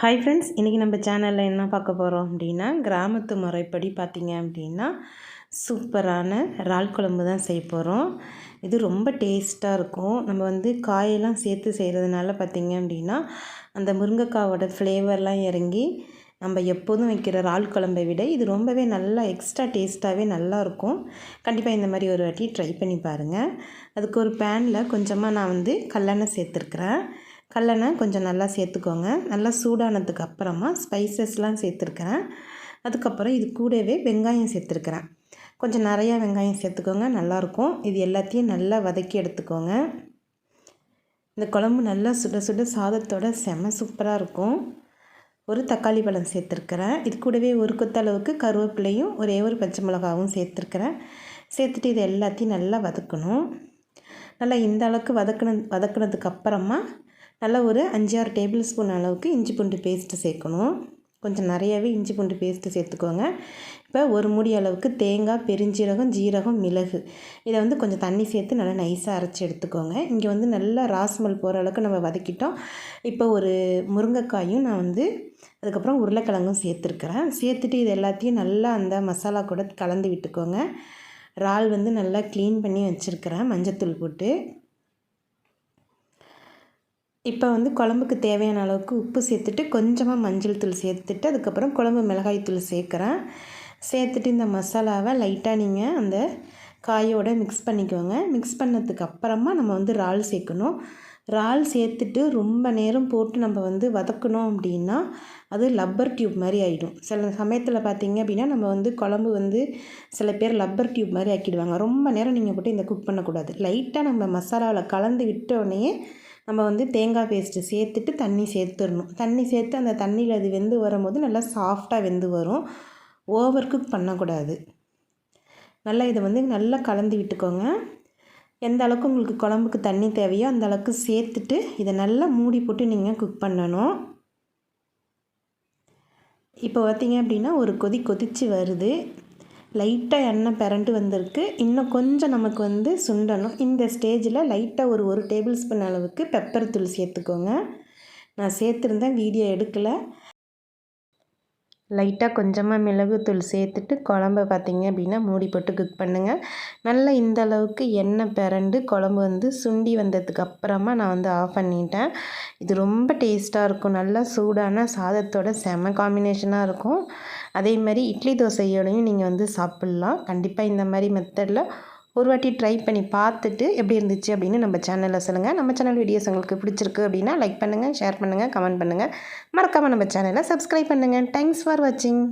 Hi friends இன்றைக்கி நம்ம சேனலில் என்ன பார்க்க போகிறோம் அப்படின்னா கிராமத்து முறைப்படி பார்த்திங்க அப்படின்னா சூப்பரான இறால் குழம்பு தான் செய்ய போகிறோம் இது ரொம்ப டேஸ்ட்டாக இருக்கும். நம்ம வந்து காயெல்லாம் சேர்த்து செய்கிறதுனால பார்த்திங்க அப்படின்னா அந்த முருங்கைக்காவோட ஃப்ளேவர்லாம் இறங்கி நம்ம எப்போதும் வைக்கிற இறால் குழம்பை விட இது ரொம்பவே நல்லா எக்ஸ்ட்ரா டேஸ்ட்டாகவே நல்லாயிருக்கும் கண்டிப்பாக இந்த மாதிரி ஒரு வாட்டி ட்ரை பண்ணி பாருங்கள் அதுக்கு ஒரு பேனில் கொஞ்சமாக நான் வந்து கல்லெண்ணெய் சேர்த்துருக்குறேன். கல்லெண்ணெய் கொஞ்சம் நல்லா சேர்த்துக்கோங்க. நல்லா சூடானதுக்கு அப்புறமா ஸ்பைசஸ்லாம் சேர்த்துருக்குறேன். அதுக்கப்புறம் இது கூடவே வெங்காயம் சேர்த்துருக்குறேன். கொஞ்சம் நிறையா வெங்காயம் சேர்த்துக்கோங்க நல்லாயிருக்கும். இது எல்லாத்தையும் நல்லா வதக்கி எடுத்துக்கோங்க. இந்த குழம்பு நல்லா சுட சுட சாதத்தோட செம சூப்பராக இருக்கும். ஒரு தக்காளி பழம் சேர்த்துருக்குறேன். இது கூடவே ஒரு கொத்தளவுக்கு கருவேப்பிலையும் ஒரே ஒரு பச்சை மிளகாவும் சேர்த்துருக்குறேன். சேர்த்துட்டு இது எல்லாத்தையும் நல்லா வதக்கணும். நல்லா இந்த அளவுக்கு வதக்கின வதக்கினதுக்கு அப்புறமா நல்லா ஒரு அஞ்சு ஆறு டேபிள் ஸ்பூன் அளவுக்கு இஞ்சி பூண்டு பேஸ்ட்டு சேர்க்கணும். கொஞ்சம் நிறையாவே இஞ்சி பூண்டு பேஸ்ட்டு சேர்த்துக்கோங்க. இப்போ ஒரு மூடி அளவுக்கு தேங்காய் பெருஞ்சீரகம் ஜீரகம் மிளகு. இதை வந்து கொஞ்சம் தண்ணி சேர்த்து நல்லா நைஸாக அரைச்சி எடுத்துக்கோங்க. இங்கே வந்து நல்லா ராஸ்மல் போகிற அளவுக்கு நம்ம வதக்கிட்டோம். இப்போ ஒரு முருங்கைக்காயும் நான் வந்து அதுக்கப்புறம் உருளைக்கிழங்கும் சேர்த்துருக்குறேன். சேர்த்துட்டு இது எல்லாத்தையும் நல்லா அந்த மசாலா கூட கலந்து விட்டுக்கோங்க. இறால் வந்து நல்லா க்ளீன் பண்ணி வச்சுருக்கிறேன். மஞ்சத்தூள் போட்டு. இப்போ வந்து குழம்புக்கு தேவையான அளவுக்கு உப்பு சேர்த்துட்டு கொஞ்சமாக மஞ்சள் தூள் சேர்த்துட்டு அதுக்கப்புறம் குழம்பு மிளகாய் தூள் சேர்க்குறேன். சேர்த்துட்டு இந்த மசாலாவை லைட்டாக நீங்கள் அந்த காயோடு மிக்ஸ் பண்ணிக்கோங்க. மிக்ஸ் பண்ணதுக்கு அப்புறமா நம்ம வந்து இறால் சேர்க்கணும். இறால் சேர்த்துட்டு ரொம்ப நேரம் போட்டு நம்ம வந்து வதக்கணும் அப்படின்னா அது லப்பர் டியூப் மாதிரி ஆகிடும் சில சமயத்தில் பார்த்திங்க அப்படின்னா நம்ம வந்து குழம்பு வந்து சில பேர் லப்பர் டியூப் மாதிரி ஆக்கிடுவாங்க. ரொம்ப நேரம் நீங்கள் போட்டு இந்த குக் பண்ணக்கூடாது. லைட்டாக நம்ம மசாலாவில் கலந்து விட்டோடனே நம்ம வந்து தேங்காய் பேஸ்ட்டு சேர்த்துட்டு தண்ணி சேர்த்துடணும். தண்ணி சேர்த்து அந்த தண்ணியில் அது வெந்து வரும்போது நல்லா சாஃப்டாக வெந்து வரும். ஓவர் குக் பண்ணக்கூடாது. நல்லா இதை வந்து நல்லா கலந்து விட்டுக்கோங்க. எந்த அளவுக்கு உங்களுக்கு குழம்புக்கு தண்ணி தேவையோ அந்த அளவுக்கு சேர்த்துட்டு இதை நல்லா மூடி போட்டு நீங்கள் குக் பண்ணணும். இப்போ பார்த்திங்க அப்படின்னா ஒரு கொதி கொதித்து வருது. லைட்டாக எண்ணெய் பிறண்டு வந்திருக்கு. இன்னும் கொஞ்சம் நமக்கு வந்து சுண்டணும். இந்த ஸ்டேஜில் லைட்டாக ஒரு ஒரு டேபிள் ஸ்பூன் அளவுக்கு பெப்பர் தூள் சேர்த்துக்கோங்க. நான் சேர்த்துருந்தேன் வீடியோ எடுக்கலை. லைட்டாக கொஞ்சமாக மிளகுத்தூள் சேர்த்துட்டு குழம்ப பார்த்திங்க அப்படின்னா மூடி போட்டு குக் பண்ணுங்கள் நல்லா இந்த அளவுக்கு எண்ணெய் பிறண்டு குழம்பு வந்து சுண்டி வந்ததுக்கு அப்புறமா நான் வந்து ஆஃப் பண்ணிட்டேன். இது ரொம்ப டேஸ்ட்டாக இருக்கும். நல்லா சூடான சாதத்தோட செம காம்பினேஷனாக இருக்கும். அதே மாதிரி இட்லி தோசையோடையும் நீங்கள் வந்து சாப்பிட்லாம். கண்டிப்பாக இந்த மாதிரி மெத்தடில் ஒரு வாட்டி ட்ரை பண்ணி பார்த்துட்டு எப்படி இருந்துச்சு அப்படின்னு நம்ம சேனலில் சொல்லுங்கள் நம்ம சேனல் வீடியோஸ் உங்களுக்கு பிடிச்சிருக்கு அப்படின்னா லைக் பண்ணுங்கள் ஷேர் பண்ணுங்கள் கமெண்ட் பண்ணுங்கள் மறக்காமல் நம்ம சேனலை சப்ஸ்கிரைப் பண்ணுங்கள் தேங்க்ஸ் ஃபார் வாட்சிங்